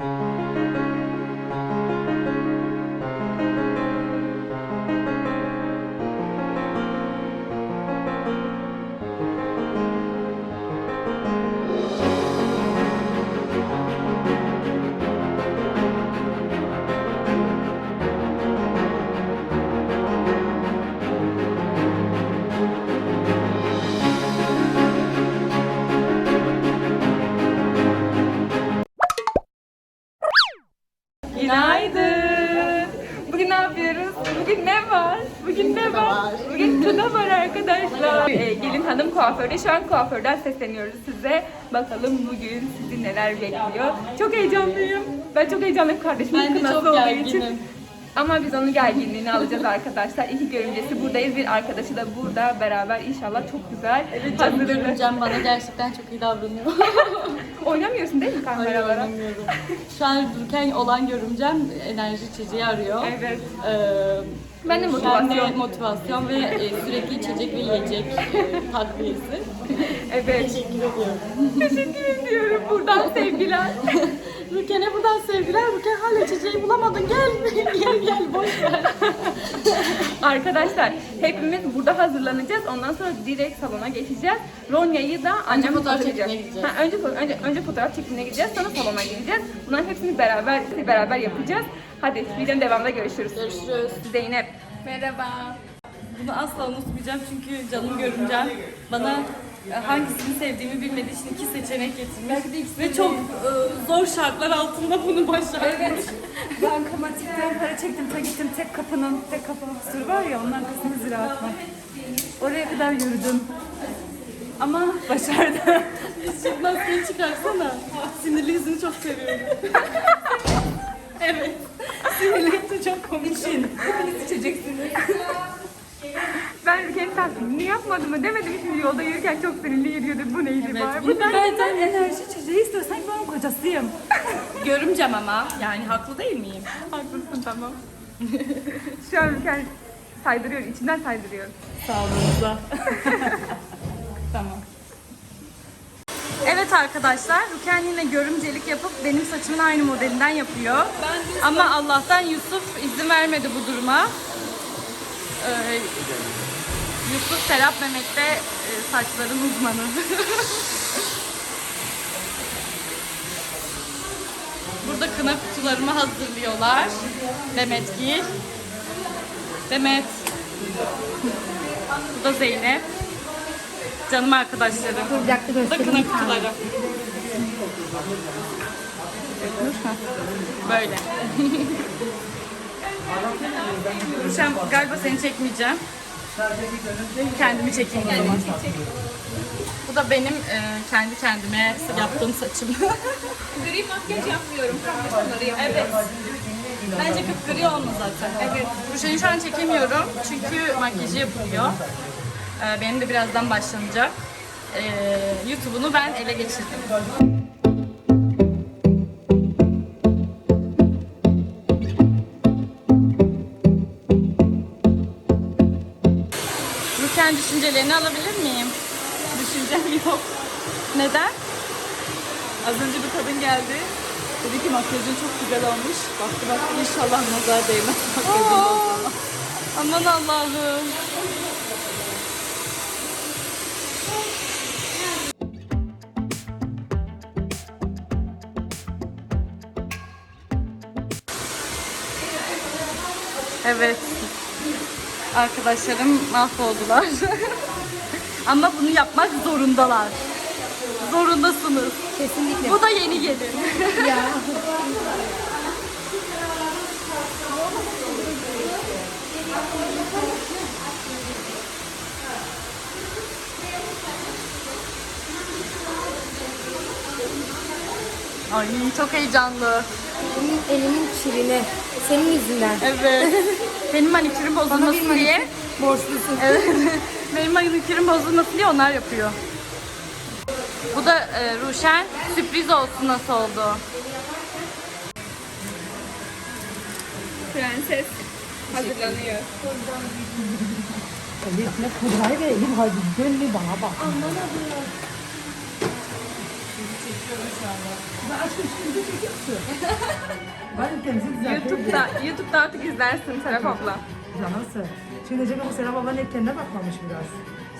you kuaförde. Şu an kuaförden sesleniyoruz size. Bakalım bugün sizi neler bekliyor. Çok heyecanlıyım. Ben çok heyecanlıyım kardeşimin Ben kınası çok olduğu gerginim. için. Ama biz onun gerginliğini alacağız arkadaşlar. İki görümcesi buradayız. Bir arkadaşı da burada beraber inşallah çok güzel. Evet canım görümcem bana gerçekten çok iyi davranıyor. Oynamıyorsun değil mi Hayır kameralara? oynamıyorum. Şu an dururken olan görümcem enerji içeceği arıyor. Evet. Ee, Ben de motivasyon. Motivasyon ve e, sürekli içecek ve yiyecek e, takviyesi. Evet. Teşekkür ediyorum. Teşekkür ediyorum. Buradan sevgiler. Rüken'e buradan sevgiler. Rüken hala içeceği bulamadın. Gel, gel, gel. Boş ver. Arkadaşlar hepimiz burada hazırlanacağız. Ondan sonra direkt salona geçeceğiz. Ronya'yı da annem fotoğraf hazırlayacak. çekimine gideceğiz. Ha, önce, önce, önce fotoğraf çekimine gideceğiz. Sonra salona gideceğiz. Bunların hepsini beraber beraber yapacağız. Hadi videonun devamında görüşürüz. Görüşürüz. Zeynep. Merhaba. Bunu asla unutmayacağım çünkü canım görümcem bana e, hangisini sevdiğimi bilmediği için iki seçenek getirmiş. Ve çok e, zor şartlar altında bunu başardı. Evet. Bankamatikten para çektim. Ta gittim tek kapının, tek kapının kusuru var ya onun arkasında ziraat var. Oraya kadar yürüdüm. Ama başardım. Şu maskeyi çıkarsana. Sinirli yüzünü çok seviyorum. evet. Çok komik. Hepiniz içeceksiniz. Ben Rüken'in taklidini yapmadım mı demedim şimdi yolda yürürken çok sinirli yürüyordu. Bu neydi Evet, var? bunu ben Ben enerji içeceği istiyor. Sanki ben onun kocasıyım. görümcem ama. Yani haklı değil miyim? Haklısın tamam. Şu an Rüken saydırıyor, içinden saydırıyor. Sağlığınıza. tamam. Evet arkadaşlar, Ruken yine görümcelik yapıp benim saçımın aynı modelinden yapıyor. Ama Allah'tan Yusuf izin vermedi bu duruma. Ee, Yusuf Serap Mehmet'te e, saçların uzmanı. Burada kına kutularımı hazırlıyorlar. Demet Gil. Demet. Bu da Zeynep. Canım arkadaşlarım. Bu da kına kutuları. Böyle. Ruşen galiba seni çekmeyeceğim. Kendimi çekeyim o zaman. Bu da benim e, kendi kendime yaptığım saçım. Gri makyaj yapmıyorum. Kahve yapıyorum. evet. Bence kıpkırı olma zaten. Evet. Ruşen'i şu an çekemiyorum çünkü makyajı yapılıyor. Ee, benim de birazdan başlanacak. Ee, YouTube'unu ben ele geçirdim. Rüken düşüncelerini alabilir miyim? Düşüncem yok. Neden? Az önce bir kadın geldi. Dedi ki makyajın çok güzel olmuş. Baktı baktı inşallah nazar değmez makyajın aman Allah'ım. Evet. Arkadaşlarım mahvoldular. Ama bunu yapmak zorundalar. Zorundasınız. Kesinlikle. Bu da yeni gelin. Ya. Ay çok heyecanlı. Senin elinin kirine. Senin yüzünden. Evet. Benim manikürüm bozulmasın diye. Borçlusun. Evet. Benim manikürüm bozulmasın diye onlar yapıyor. Bu da e, Ruşen. Sürpriz olsun nasıl oldu. Prenses hazırlanıyor. Eline pudrayı verelim hadi dön bir bana bak. anda. Ben aşkım şu video çekiyor musun? ben temizlik düzeltiyorum. YouTube'da, YouTube'da artık izlersin Serap abla. Canımsın. Şimdi diyecek ama Serap ablanın eklerine bakmamış biraz.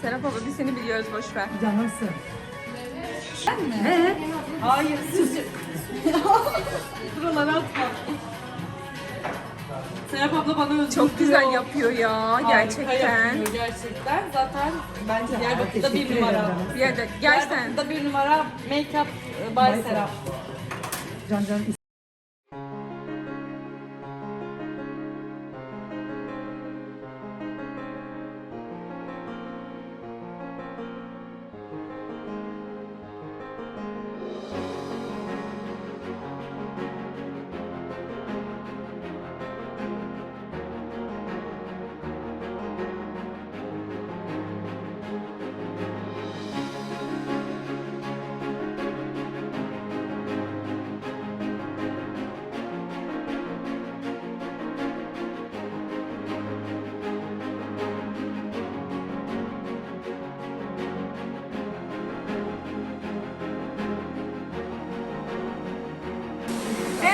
Serap abla biz seni biliyoruz boş ver. Canımsın. Ben mi? He? Hayır. Sizce... Buralara atma. Serap abla bana özür Çok güzel yapıyor ya Harika gerçekten. yapıyor gerçekten. Zaten bence Diyarbakır'da bir numara. Bir yerde gerçekten. Diyarbakır'da bir numara make-up e, by Serap. Can can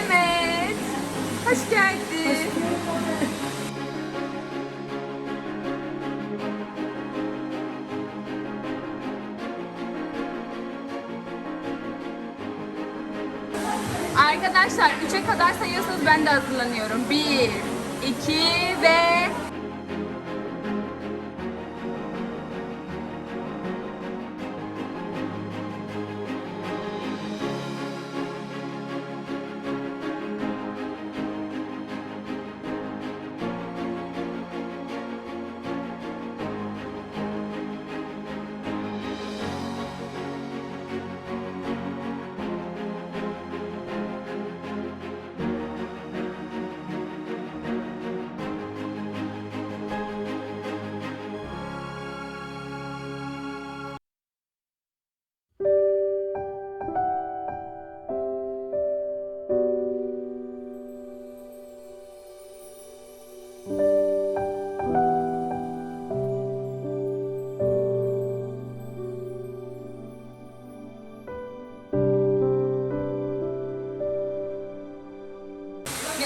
Evet. Hoş geldin. Arkadaşlar 3'e kadar sayıyorsanız ben de hazırlanıyorum. 1, 2 ve...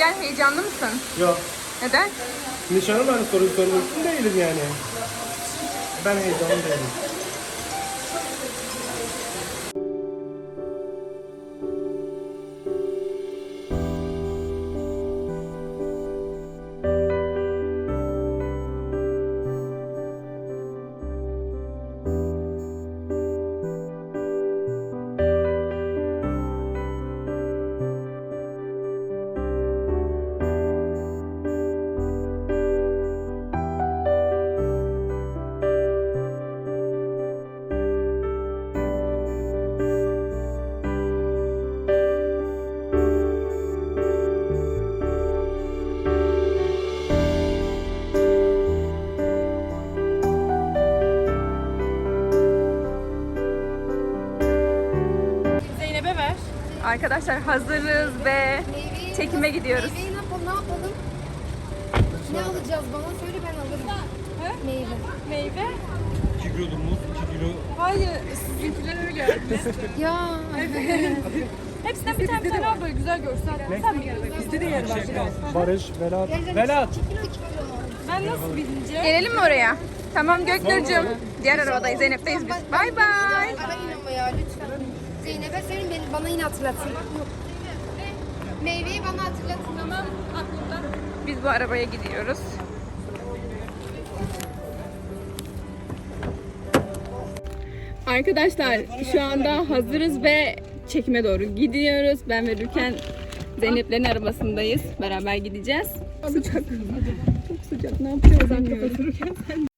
Bilal heyecanlı mısın? Yok. Neden? Nişanım soruyu sormak için değilim yani. Ben heyecanlı değilim. Arkadaşlar hazırız ve çekime gidiyoruz. Meyveyi ne yapalım? Ne yapalım? Ne alacağız bana? Söyle ben alırım. Meyve. Meyve. 2 kilo muz, 2 kilo Hayır, sizinkiler öyle. Ya. Hepsinden bir tane tane al böyle güzel görsel. Sen bir yere Bizde de yer var biraz. Barış, Velat. Velat! 2 kilo 2 kilo. Ben nasıl bileceğim? Gelelim mi oraya? Tamam Göknur'cum. Diğer arabadayız, Zeynep'teyiz biz. Bay bay. Arayın ama ya lütfen. Zeynep'e söyleyin beni, bana yine hatırlatsın. Meyveyi bana hatırlatın. Tamam. Biz bu arabaya gidiyoruz. Arkadaşlar şu anda hazırız ve çekime doğru gidiyoruz. Ben ve Rüken Zeynep'lerin arabasındayız. Beraber gideceğiz. Sıcak. Çok sıcak. Ne yapacağız bilmiyorum.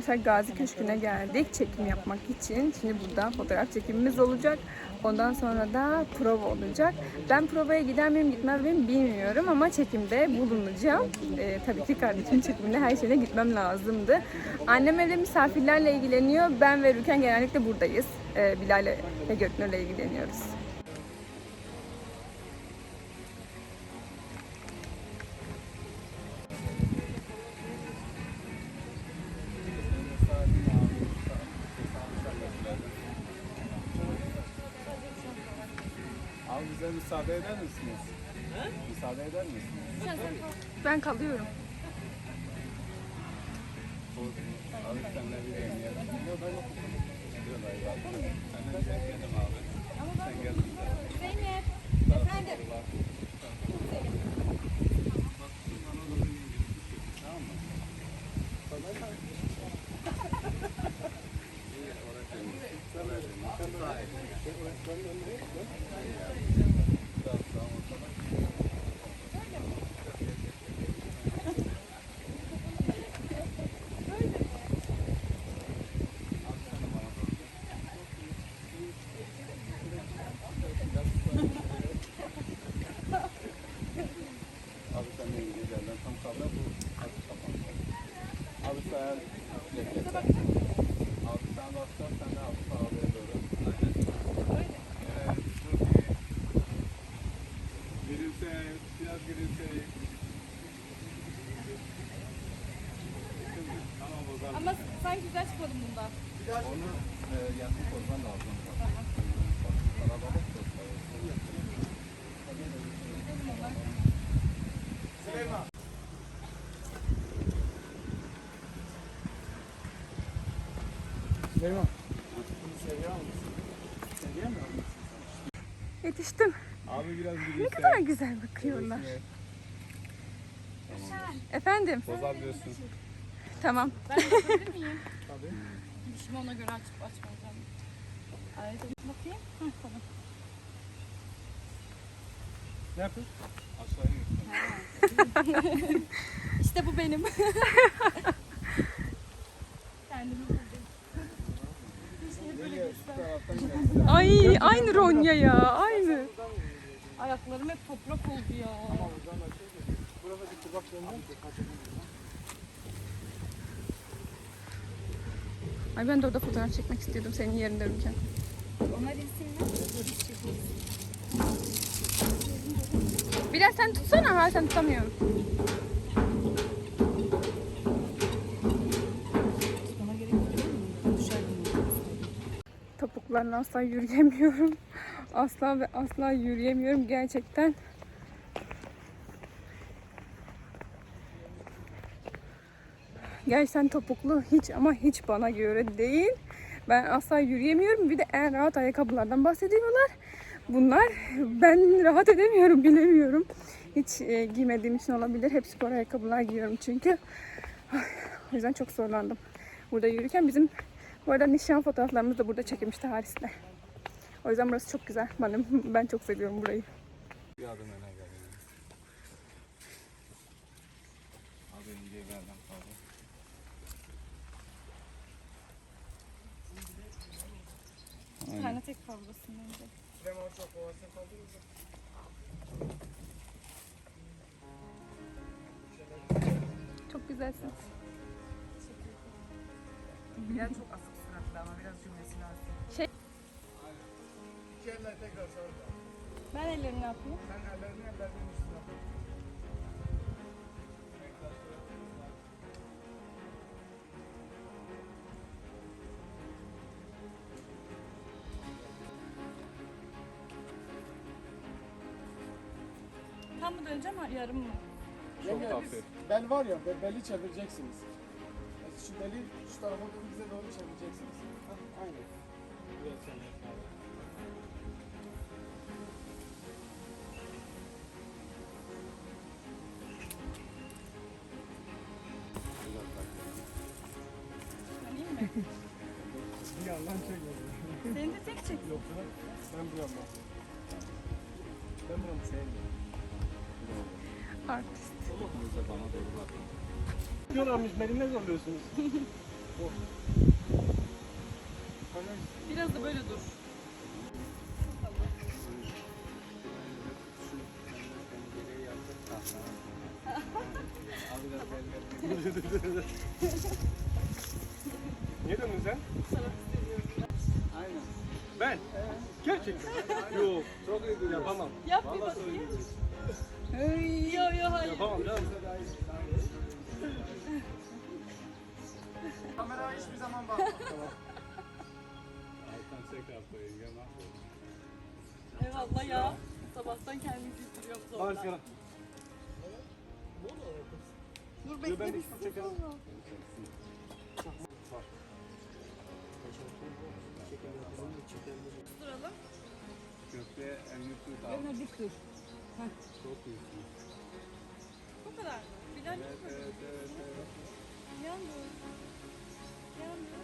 Arkadaşlar Gazi Köşkü'ne geldik çekim yapmak için. Şimdi burada fotoğraf çekimimiz olacak. Ondan sonra da prova olacak. Ben provaya gider miyim gitmez miyim bilmiyorum ama çekimde bulunacağım. Ee, tabii ki kardeşimin çekiminde her şeyine gitmem lazımdı. Annem evde misafirlerle ilgileniyor. Ben ve Rüken genellikle buradayız. Ee, Bilal ve Göknur'la ilgileniyoruz. Bize müsaade eder misiniz? Müsaade eder misiniz? Ben kalıyorum. Abi senle bir deneyelim. Yok ben yokum. Diyorlar ya. Sen de abi. Sen gel. Zeynep. Efendim. Abi sen de İngilizce yerden tam kabla bu açık kapandı. Abi sen Abi sen başla sen de abi sağlıya doğru. Aynen. Evet. Çok iyi. Gülümse. Biraz gülümse. Tamam o zaman. Ama sanki güzel çıkmadım bunda. Onu e, yakın lazım. Kalabalık. Yetiştim. Abi biraz. Ne kadar güzel bakıyorlar. Efendim? Bozabiliyorsun. Tamam. Şimdi ona göre açıp açmayacağım. Ay, bakayım. Hı, tamam. Ne yapıyorsun? Aşağıya git. İşte bu benim. Kendimi buldum. Gel. Ay aynı Ronya ya aynı. Ayaklarım hep toprak oldu ya. Ay ben de orada fotoğraf çekmek istiyordum senin yerinde. Onlar resimler. Biraz sen tutsana ha sen tutamıyorum. Topuklarla asla yürüyemiyorum. Asla ve asla yürüyemiyorum gerçekten. Gerçekten topuklu hiç ama hiç bana göre değil. Ben asla yürüyemiyorum. Bir de en rahat ayakkabılardan bahsediyorlar. Bunlar ben rahat edemiyorum bilemiyorum. Hiç e, giymediğim için olabilir. Hep spor ayakkabılar giyiyorum çünkü. O yüzden çok zorlandım. Burada yürürken bizim bu arada nişan fotoğraflarımız da burada çekilmişti Haris'le. O yüzden burası çok güzel. Ben, ben çok seviyorum burayı. Bir adım öne gel. Abi ince yerden kaldı. Bir tane tek kavrasın bence. Çok güzelsin. Bilal çok asık suratlı ama biraz cümlesi lazım. İki eller tekrar sağda. Ben ellerini yapayım. Sen ellerini ellerinin üstüne. Mı döneceğim yarım mı? Çok hafif. Bel var ya, be- beli çevireceksiniz. Şu beli şu tarafa doğru bize doğru çevireceksiniz. Hah, aynen. Mı? Bir yandan çekmedim. Seni de tek çek. Yok lan, ben bu yandan. Ben buramı sevmiyorum. Artist. Diyorlarmış, beni ne zorluyorsunuz? Biraz da böyle dur. Niye döndün sen? Aynen. Ben? Gerçekten? Yok. Çok iyi Yapamam. Yap bir bakayım. Yo yo hayır. Yapamam canım. Kamera hiçbir zaman bakma. Alttan tekrar koyayım. Ya mahvoldu. Eyvallah ya. Sabahtan kendimi götürüyorum Var zorla. sana. Dur Yo, ben bekle de bir hiç çekerim. duralım. Köfte elini tut al. dik dur. Çok iyisin. Bu kadar mı? Bilal Evet evet evet. evet. yandı. Yandı.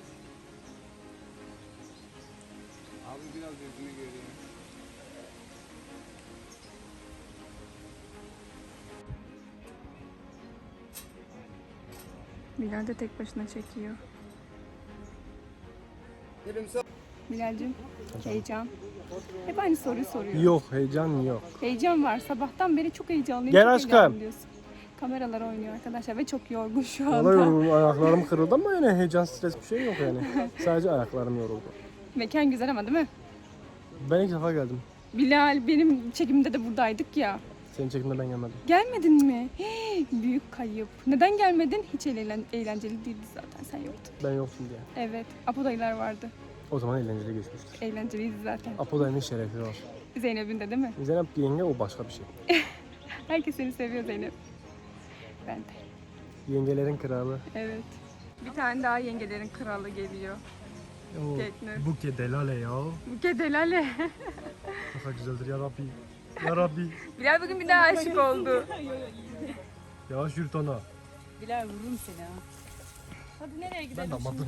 Abi biraz yüzünü göreyim. Bilal de tek başına çekiyor. Bilal'cim heyecan. Hep aynı soruyu soruyor. Yok heyecan yok. Heyecan var. Sabahtan beri çok heyecanlıyım. Gel çok aşkım. diyorsun. Kameralar oynuyor arkadaşlar ve çok yorgun şu anda. Vallahi ayaklarım kırıldı ama yani heyecan stres bir şey yok yani. Sadece ayaklarım yoruldu. Mekan güzel ama değil mi? Ben ilk defa geldim. Bilal benim çekimde de buradaydık ya. Senin çekimde ben gelmedim. Gelmedin mi? Hii, büyük kayıp. Neden gelmedin? Hiç eğlen- eğlenceli değildi zaten. Sen yoktun. Ben yoktum diye. Evet. Apo dayılar vardı. O zaman eğlenceli geçmiştir. Eğlenceliydi zaten. Apo dayının şerefi var. Zeynep'in de değil mi? Zeynep yenge o başka bir şey. Herkes seni seviyor Zeynep. Ben de. Yengelerin kralı. Evet. Bir tane daha yengelerin kralı geliyor. O Geknur. Buke delale ya. Buket Delale. Ne kadar güzeldir ya Rabbi. Ya Rabbi. Bilal bugün bir daha aşık oldu. Yavaş yürüt ona. Bilal vururum seni ha. Hadi nereye Ben gidelim damadım.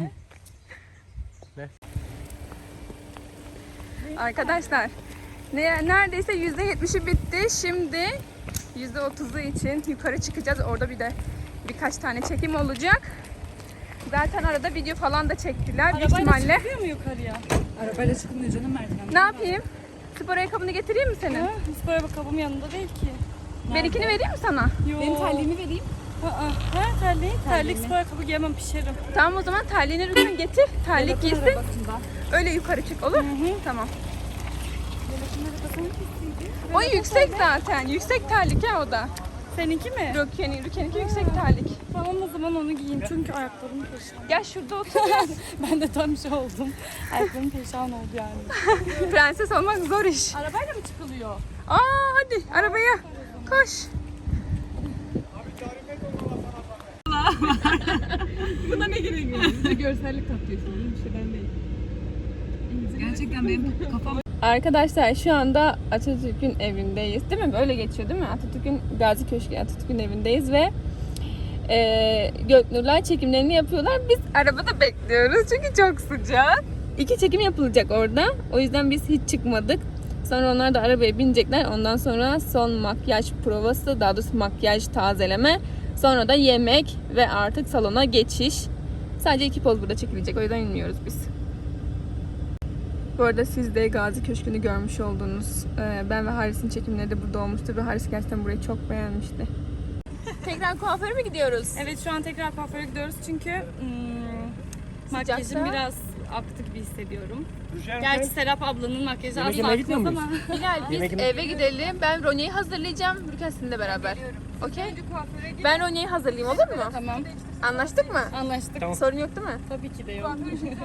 Arkadaşlar ne, neredeyse yüzde yetmişi bitti. Şimdi yüzde otuzu için yukarı çıkacağız. Orada bir de birkaç tane çekim olacak. Zaten arada video falan da çektiler. Büyük Arabayla ihtimalle. çıkıyor mu yukarıya? Arabayla çıkılmıyor canım merdiven. Ne yapayım? Spor ayakkabını getireyim mi senin? Ha, spor ayakkabım yanında değil ki. Benimkini vereyim mi sana? Yo. Benim terliğimi vereyim. Ha, ha terliği. Terlik spor ayakkabı giyemem pişerim. Tamam o zaman terliğini lütfen getir. Terlik giysin. Öyle yukarı çık olur mu? Tamam. O yüksek zaten. Yüksek terlik ya o da. Seninki mi? Rukiye'nin, Rukiye'ninki yüksek terlik. Tamam o zaman onu giyeyim çünkü ayaklarım perişan. Gel şurada otur. Ben de tam şey oldum. Ayaklarım perişan oldu yani. Prenses olmak zor iş. Arabayla mı çıkılıyor? Aa hadi arabaya koş. Buna ne gerek Görsellik katıyorsun. Bir şeyden değil. Gerçekten benim kafam Arkadaşlar şu anda Atatürk'ün evindeyiz. Değil mi? Böyle geçiyor değil mi? Atatürk'ün Gazi Köşkü Atatürk'ün evindeyiz ve e, Göknurlar çekimlerini yapıyorlar. Biz arabada bekliyoruz çünkü çok sıcak. İki çekim yapılacak orada. O yüzden biz hiç çıkmadık. Sonra onlar da arabaya binecekler. Ondan sonra son makyaj provası, daha doğrusu makyaj tazeleme. Sonra da yemek ve artık salona geçiş. Sadece iki poz burada çekilecek. O yüzden inmiyoruz biz. Bu arada siz de Gazi Köşkü'nü görmüş oldunuz. Ee, Ben ve Haris'in çekimleri de burada olmuştu ve Haris gerçekten burayı çok beğenmişti. Tekrar kuaföre mi gidiyoruz? Evet şu an tekrar kuaföre gidiyoruz çünkü hmm, makyajım Sıcaksa? biraz aktı gibi hissediyorum. Gerçi Serap ablanın makyajı Yemek asla yemeye gitmiyor akmaz ama. Bilal biz Yemek eve gidelim. Ben Ronya'yı hazırlayacağım. Rüken sizinle beraber. Okey? Ben Ronya'yı hazırlayayım olur mu? Tamam Anlaştık mı? anlaştık. Sorun yok değil mi? Tabii ki de yok.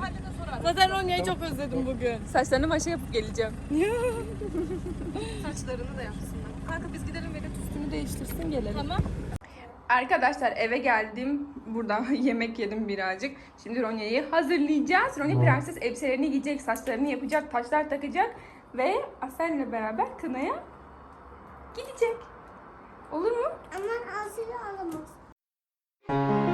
Zaten Ronya'yı çok özledim bugün. Saçlarını maşa yapıp geleceğim. Saçlarını da yapsınlar. Kanka biz gidelim Vedat üstünü değiştirsin gelelim. Tamam. Arkadaşlar eve geldim. Burada yemek yedim birazcık. Şimdi Ronya'yı hazırlayacağız. Ronya prenses elbiselerini giyecek, saçlarını yapacak, taçlar takacak ve Asel'le beraber kınaya gidecek. Olur mu? Aman ağzını alamaz.